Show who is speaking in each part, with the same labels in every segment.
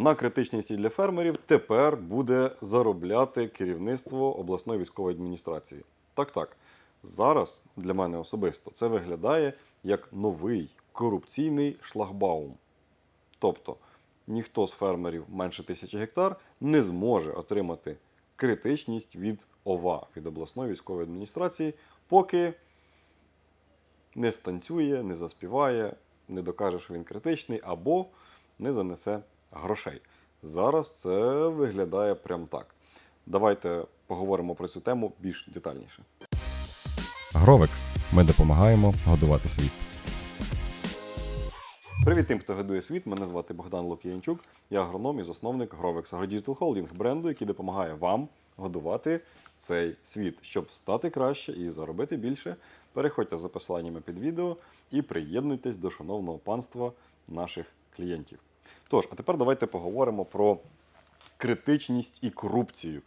Speaker 1: На критичності для фермерів тепер буде заробляти керівництво обласної військової адміністрації. Так, так. Зараз для мене особисто це виглядає як новий корупційний шлагбаум. Тобто ніхто з фермерів менше тисячі гектар не зможе отримати критичність від ОВА, від обласної військової адміністрації, поки не станцює, не заспіває, не докаже, що він критичний, або не занесе грошей. Зараз це виглядає прям так. Давайте поговоримо про цю тему більш детальніше.
Speaker 2: Гровекс. Ми допомагаємо годувати світ.
Speaker 1: Привіт тим, хто годує світ. Мене звати Богдан Лук'янчук. Я агроном і засновник Grovex AgroDigital Holding, бренду, який допомагає вам годувати цей світ. Щоб стати краще і заробити більше, переходьте за посиланнями під відео і приєднуйтесь до шановного панства наших клієнтів. Тож, а тепер давайте поговоримо про критичність і корупцію,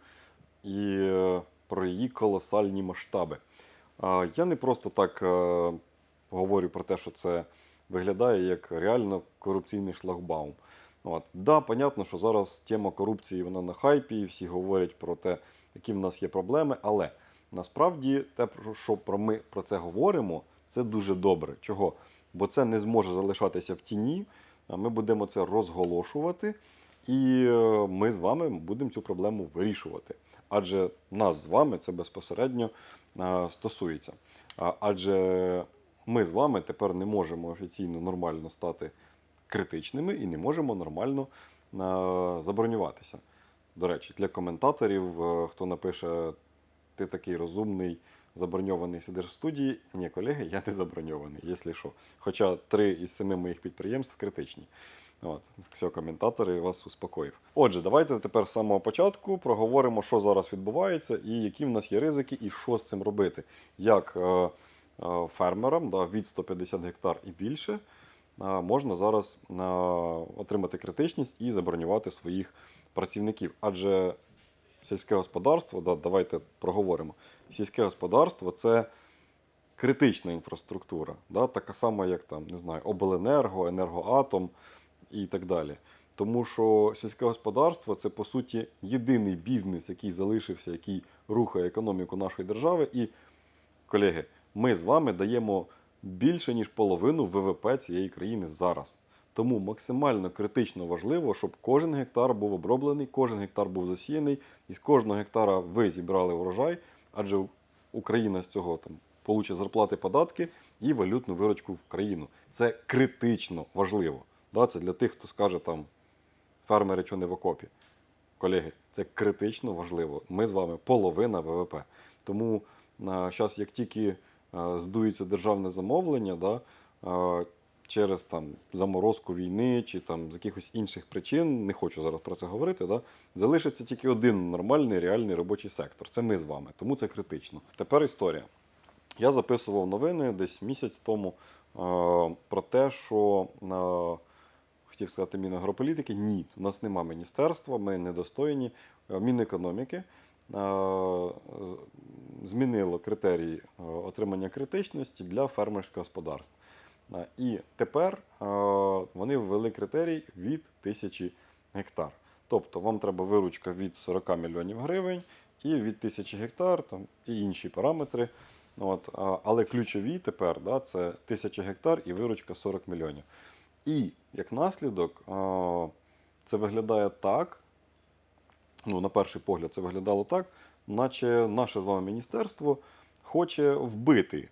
Speaker 1: і е, про її колосальні масштаби. Я не просто так е, говорю про те, що це виглядає як реально корупційний шлагбаум. От. Да, понятно, що зараз тема корупції вона на хайпі, і всі говорять про те, які в нас є проблеми, але насправді те, що про ми про це говоримо, це дуже добре. Чого? Бо це не зможе залишатися в тіні. Ми будемо це розголошувати, і е, ми з вами будемо цю проблему вирішувати. Адже нас з вами це безпосередньо е, стосується. Адже ми з вами тепер не можемо офіційно нормально стати критичними і не можемо нормально е, забронюватися. До речі, для коментаторів, хто напише, ти такий розумний, заброньований сидиш в студії. Ні, колеги, я не заброньований, якщо що. Хоча три із семи моїх підприємств критичні. От, все, коментатори вас успокоїв. Отже, давайте тепер з самого початку проговоримо, що зараз відбувається, і які в нас є ризики, і що з цим робити. Як е, е, фермерам да, від 150 гектар і більше е, можна зараз е, отримати критичність і забронювати своїх працівників. Адже сільське господарство, да, давайте проговоримо. Сільське господарство це критична інфраструктура, да, така сама, як там, не знаю, обленерго, енергоатом і так далі. Тому що сільське господарство це по суті єдиний бізнес, який залишився, який рухає економіку нашої держави. І, колеги, ми з вами даємо більше ніж половину ВВП цієї країни зараз. Тому максимально критично важливо, щоб кожен гектар був оброблений, кожен гектар був засіяний, і з кожного гектара ви зібрали врожай, адже Україна з цього там получить зарплати, податки і валютну виручку в країну. Це критично важливо. Да, це для тих, хто скаже там фермери, що не в окопі. Колеги, це критично важливо. Ми з вами половина ВВП. Тому зараз, як тільки здується державне замовлення, да, через там заморозку війни чи там з якихось інших причин, не хочу зараз про це говорити, да, залишиться тільки один нормальний реальний робочий сектор. Це ми з вами, тому це критично. Тепер історія. Я записував новини десь місяць тому е, про те, що е, хотів сказати Мінагрополітики. Ні, у нас нема міністерства, ми недостойні. Е, Мінекономіки е, змінило критерії е, отримання критичності для фермерських господарств. Е, І тепер е, вони ввели критерій від тисячі гектар. Тобто вам треба виручка від 40 мільйонів гривень і від тисячі гектар, там, і інші параметри. От, але ключові тепер да, це 1000 гектар і виручка 40 мільйонів. І як наслідок, це виглядає так, ну, на перший погляд, це виглядало так, наче наше з вами міністерство хоче вбити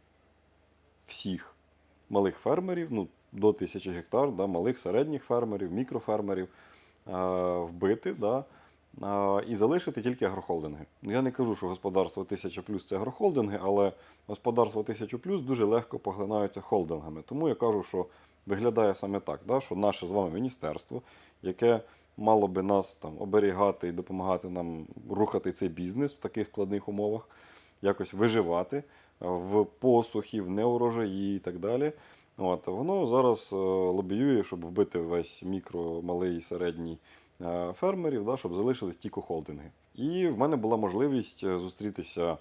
Speaker 1: всіх малих фермерів, ну, до 1000 гектар, да, малих середніх фермерів, мікрофермерів, а, вбити. Да, а, і залишити тільки агрохолдинги. Ну, Я не кажу, що господарство 1000 плюс це агрохолдинги, але господарство 1000 плюс дуже легко поглинаються холдингами. Тому я кажу, що виглядає саме так, да, що наше з вами міністерство, яке мало би нас там оберігати і допомагати нам рухати цей бізнес в таких складних умовах, якось виживати е, в посухі, в неурожаї і так далі. От, воно зараз е, лобіює, щоб вбити весь мікро, малий, середній е, фермерів, да, щоб залишились тільки холдинги. І в мене була можливість е, зустрітися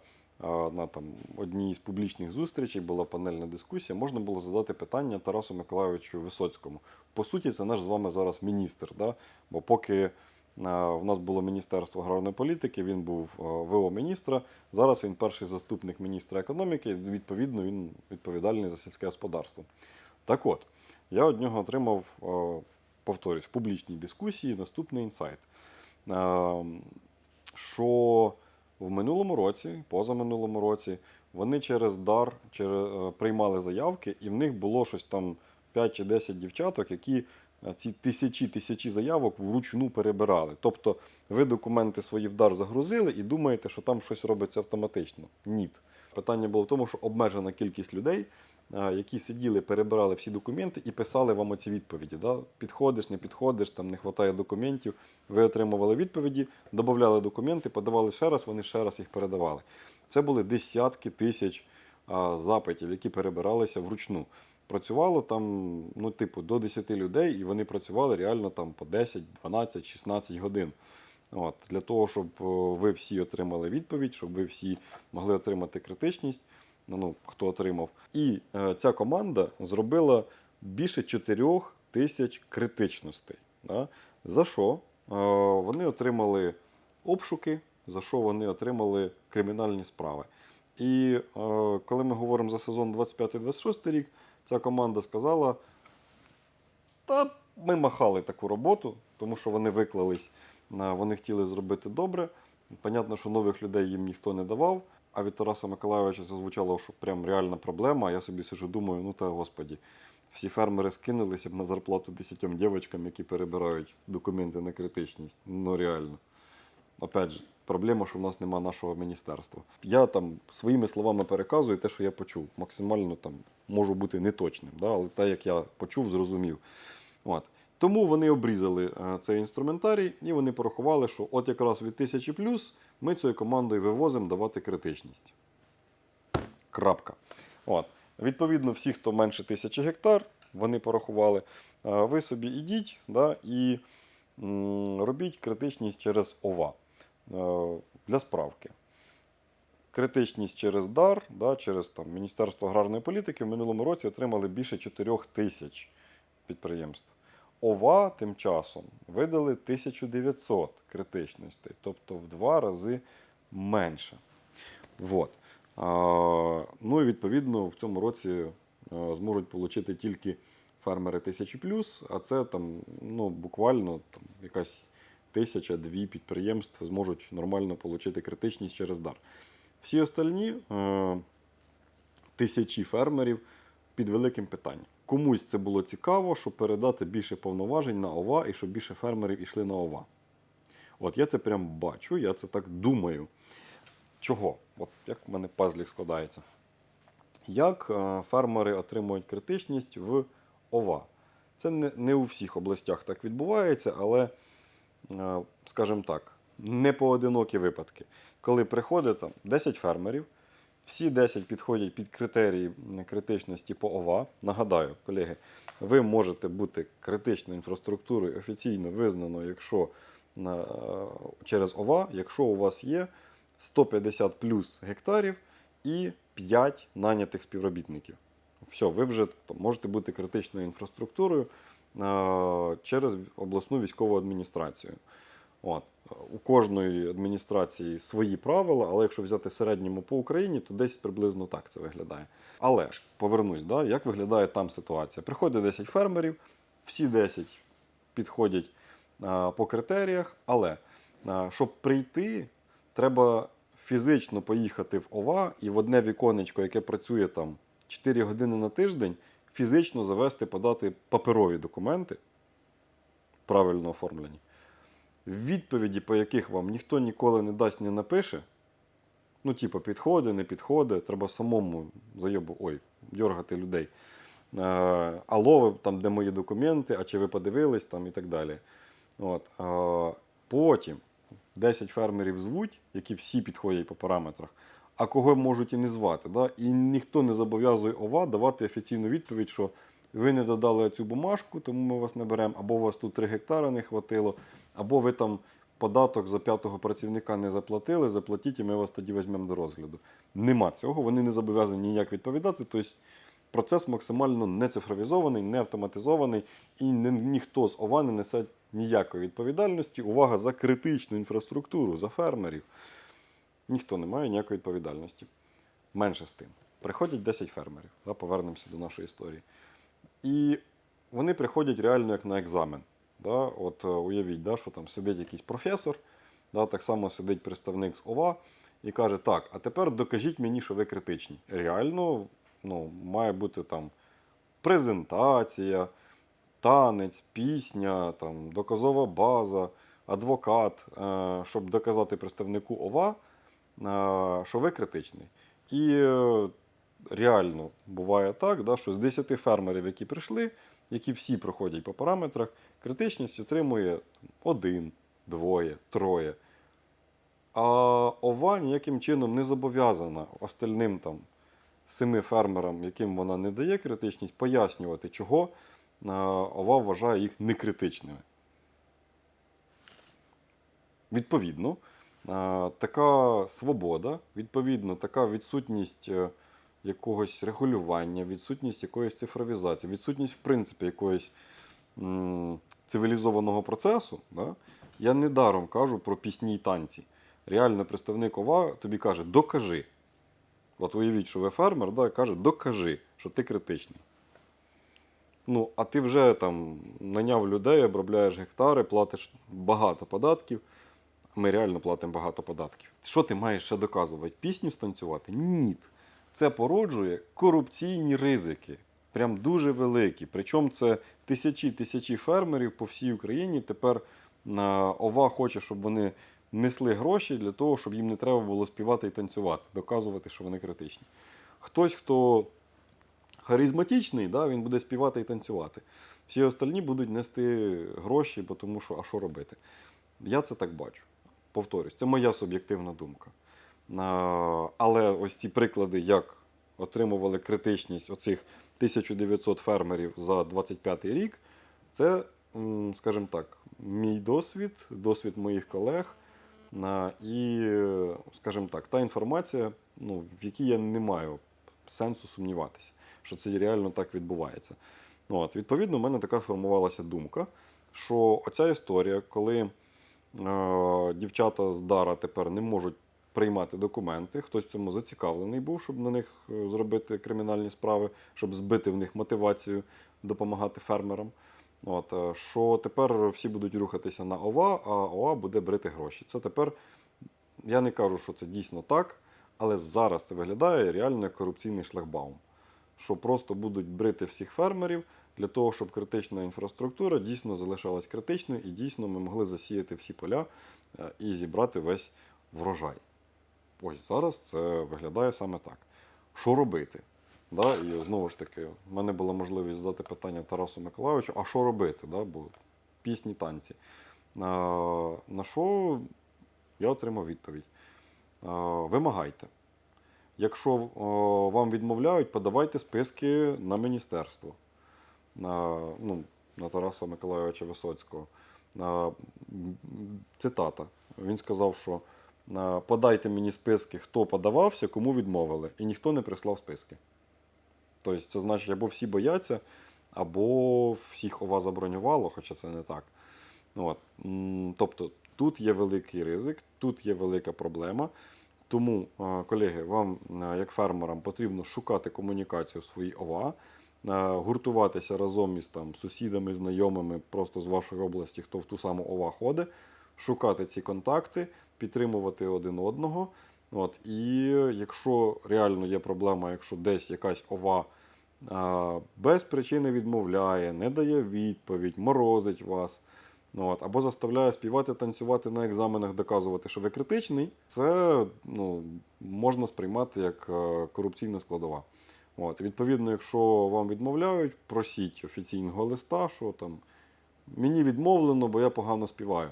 Speaker 1: на там, одній з публічних зустрічей була панельна дискусія, можна було задати питання Тарасу Миколайовичу Висоцькому. По суті, це наш з вами зараз міністр. Да? Бо поки а, в нас було Міністерство аграрної політики, він був ВО міністра. Зараз він перший заступник міністра економіки, відповідно, він відповідальний за сільське господарство. Так от, я від нього отримав, е, повторюсь, в публічній дискусії наступний інсайт. Е, Що в минулому році, позаминулому році, вони через дар через, е, приймали заявки, і в них було щось там 5 чи 10 дівчаток, які е, ці тисячі тисячі заявок вручну перебирали. Тобто ви документи свої в дар загрузили і думаєте, що там щось робиться автоматично. Ні. Питання було в тому, що обмежена кількість людей, які сиділи, перебирали всі документи і писали вам оці відповіді. Да? Підходиш, не підходиш, там не вистачає документів. Ви отримували відповіді, додавали документи, подавали ще раз, вони ще раз їх передавали. Це були десятки тисяч запитів, які перебиралися вручну. Працювало там, ну, типу, до 10 людей, і вони працювали реально там по 10, 12, 16 годин. От, для того, щоб ви всі отримали відповідь, щоб ви всі могли отримати критичність, ну, ну, хто отримав. І е, ця команда зробила більше 4 тисяч критичностей. Да? За що? Е, вони отримали обшуки, за що вони отримали кримінальні справи. І е, коли ми говоримо за сезон 25-26 рік, ця команда сказала: та ми махали таку роботу, тому що вони виклались, вони хотіли зробити добре. Понятно, що нових людей їм ніхто не давав. А від Тараса Миколайовича це звучало, що прям реальна проблема. Я собі сижу, думаю, ну та господі, всі фермери скинулися б на зарплату десятьом дівчаткам, які перебирають документи на критичність. Ну реально. Опять же, проблема, що в нас нема нашого міністерства. Я там своїми словами переказую те, що я почув. Максимально там можу бути неточним, да? але те, як я почув, зрозумів. От. Тому вони обрізали е, цей інструментарій і вони порахували, що от якраз від тисячі плюс ми цією командою вивозимо давати критичність. Крапка. От. Відповідно, всі, хто менше тисячі гектар, вони порахували. е, Ви собі ідіть да, і м, робіть критичність через ОВА. Е, Для справки. Критичність через дар, да, через там, Міністерство аграрної політики в минулому році отримали більше 4 тисяч підприємств. ОВА тим часом видали 1900 критичностей, тобто в два рази менше. Вот. А, ну і відповідно в цьому році а, зможуть отримати тільки фермери 1000 плюс, а це там ну, буквально там, якась тисяча-дві підприємств зможуть нормально отримати критичність через дар. Всі остальні е, тисячі фермерів під великим питанням. Комусь це було цікаво, щоб передати більше повноважень на ОВА і щоб більше фермерів йшли на ОВА. От я це прям бачу, я це так думаю. Чого? От як в мене пазлік складається. Як е, фермери отримують критичність в ОВА? Це не, у всіх областях так відбувається, але, скажімо так, не поодинокі випадки. Коли приходить там 10 фермерів, всі 10 підходять під критерії критичності по ОВА. Нагадаю, колеги, ви можете бути критичною інфраструктурою офіційно визнано, якщо на, через ОВА, якщо у вас є 150 плюс гектарів і 5 нанятих співробітників. Все, ви вже можете бути критичною інфраструктурою е, через обласну військову адміністрацію. От. У кожної адміністрації свої правила, але якщо взяти середньому по Україні, то десь приблизно так це виглядає. Але повернусь, да, як виглядає там ситуація? Приходить 10 фермерів, всі 10 підходять а, по критеріях, але а, щоб прийти, треба фізично поїхати в ОВА і в одне віконечко, яке працює там 4 години на тиждень, фізично завести, подати паперові документи, правильно оформлені відповіді, по яких вам ніхто ніколи не дасть, не напише. Ну, типу, підходить, не підходить, треба самому зайобу, ой, дергати людей. Е, алло, ви там, де мої документи, а чи ви подивились там і так далі. От. Е, потім 10 фермерів звуть, які всі підходять по параметрах, а кого можуть і не звати. Да? І ніхто не зобов'язує ОВА давати офіційну відповідь, що ви не додали цю бумажку, тому ми вас не беремо, або у вас тут 3 гектари не хватило, або ви там податок за п'ятого працівника не заплатили, заплатіть, і ми вас тоді візьмемо до розгляду. Нема цього, вони не зобов'язані ніяк відповідати. Тобто процес максимально не цифровізований, не автоматизований, і ніхто з ОВА не несе ніякої відповідальності. Увага за критичну інфраструктуру, за фермерів. Ніхто не має ніякої відповідальності. Менше з тим. Приходять 10 фермерів, да, повернемося до нашої історії. І вони приходять реально як на екзамен. Да? От е, уявіть, да, що там сидить якийсь професор, да, так само сидить представник з ОВА і каже: так, а тепер докажіть мені, що ви критичні. Реально ну, має бути там презентація, танець, пісня, там, доказова база, адвокат, е, щоб доказати представнику ОВА, що ви критичний. І е, реально буває так, да, що з 10 фермерів, які прийшли, які всі проходять по параметрах, критичність отримує один, двоє, троє. А ОВА ніяким чином не зобов'язана остальним там семи фермерам, яким вона не дає критичність, пояснювати, чого е, ОВА вважає їх некритичними. Відповідно, така свобода, відповідно, така відсутність е, якогось регулювання, відсутність якоїсь цифровізації, відсутність, в принципі, якоїсь цивілізованого процесу. Да? Я недаром кажу про пісні й танці. Реально представник ОВА тобі каже, докажи. От уявіть, що ви фермер, да, і каже, докажи, що ти критичний. Ну, а ти вже там наняв людей, обробляєш гектари, платиш багато податків. Ми реально платимо багато податків. Що ти маєш ще доказувати? Пісню станцювати? Ні. Це породжує корупційні ризики. Прям дуже великі. Причому це тисячі тисячі фермерів по всій Україні. Тепер ОВА хоче, щоб вони несли гроші для того, щоб їм не треба було співати і танцювати, доказувати, що вони критичні. Хтось, хто харизматичний, да, він буде співати і танцювати. Всі остальні будуть нести гроші, бо тому що, а що робити? Я це так бачу. Повторюсь, це моя суб'єктивна думка. Але ось ці приклади, як отримували критичність оцих 1900 фермерів за 25 рік, це, скажімо так, мій досвід, досвід моїх колег. І, скажімо так, та інформація, ну, в якій я не маю сенсу сумніватися, що це реально так відбувається. От, відповідно, в мене така формувалася думка, що оця історія, коли дівчата з Дара тепер не можуть приймати документи, хтось цьому зацікавлений був, щоб на них е, зробити кримінальні справи, щоб збити в них мотивацію допомагати фермерам. От, е, що тепер всі будуть рухатися на ОВА, а ОВА буде брити гроші. Це тепер, я не кажу, що це дійсно так, але зараз це виглядає реально як корупційний шлагбаум. Що просто будуть брити всіх фермерів для того, щоб критична інфраструктура дійсно залишалась критичною і дійсно ми могли засіяти всі поля е, і зібрати весь врожай. Ось зараз це виглядає саме так. Що робити? Да? І знову ж таки, в мене була можливість задати питання Тарасу Миколайовичу, а що робити? Да? Бо пісні, танці. А, на що я отримав відповідь. А, вимагайте. Якщо вам відмовляють, подавайте списки на міністерство, ну, на Тараса Миколайовича Висоцького. Цитата. Він сказав, що подайте мені списки, хто подавався, кому відмовили. І ніхто не прислав списки. Тобто це значить, або всі бояться, або всіх ОВА забронювало, хоча це не так. От. Тобто тут є великий ризик, тут є велика проблема. Тому, е, колеги, вам, е, як фермерам, потрібно шукати комунікацію в своїй ОВА, гуртуватися разом із там, сусідами, знайомими просто з вашої області, хто в ту саму ОВА ходить, шукати ці контакти, підтримувати один одного. От, і якщо реально є проблема, якщо десь якась ова а, без причини відмовляє, не дає відповідь, морозить вас, ну, от, або заставляє співати, танцювати на екзаменах, доказувати, що ви критичний, це ну, можна сприймати як е, корупційна складова. От, відповідно, якщо вам відмовляють, просіть офіційного листа, що там мені відмовлено, бо я погано співаю.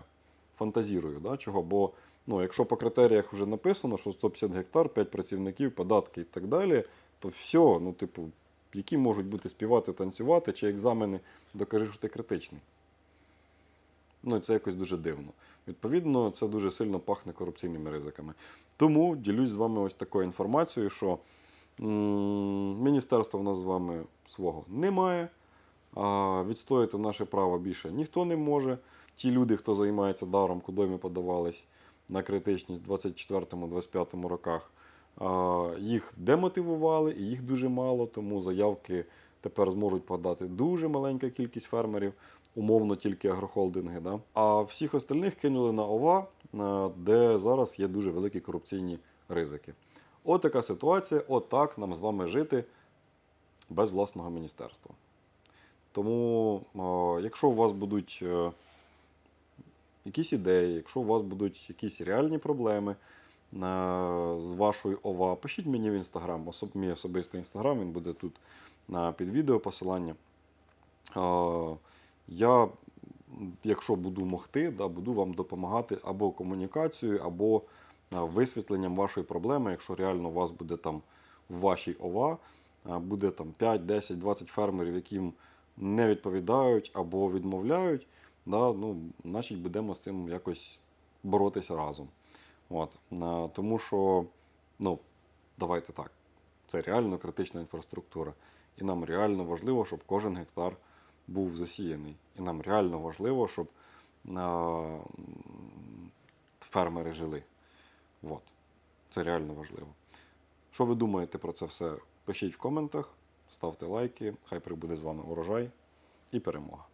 Speaker 1: Фантазірую, да? чого? Бо ну, якщо по критеріях вже написано, що 150 гектар, 5 працівників, податки і так далі, то все, ну, типу, які можуть бути співати, танцювати, чи екзамени, докажи, що ти критичний. Ну, це якось дуже дивно. Відповідно, це дуже сильно пахне корупційними ризиками. Тому ділюсь з вами ось такою інформацією, що міністерства в нас з вами свого немає. Відстояти наше право більше ніхто не може. Ті люди, хто займається даром, куди ми подавались на критичність в 24-25 роках, їх демотивували, і їх дуже мало, тому заявки тепер зможуть подати дуже маленька кількість фермерів, умовно тільки агрохолдинги. Да? А всіх остальних кинули на ОВА, де зараз є дуже великі корупційні ризики. От така ситуація, от так нам з вами жити без власного міністерства. Тому, якщо у вас будуть е, якісь ідеї, якщо у вас будуть якісь реальні проблеми е, з вашою ОВА, пишіть мені в інстаграм, мій особистий інстаграм, він буде тут під відео посилання. Е, Я, якщо буду могти, буду вам допомагати або комунікацією, або е, висвітленням вашої проблеми, якщо реально у вас буде там в вашій ОВА, е, буде там 5, 10, 20 фермерів, яким не відповідають або відмовляють, да, ну, значить будемо з цим якось боротися разом. От. Е, Тому що, ну, давайте так, це реально критична інфраструктура. І нам реально важливо, щоб кожен гектар був засіяний. І нам реально важливо, щоб е, фермери жили. От. Це реально важливо. Що ви думаєте про це все? Пишіть в коментах, ставте лайки, хай прибуде з вами урожай і перемога.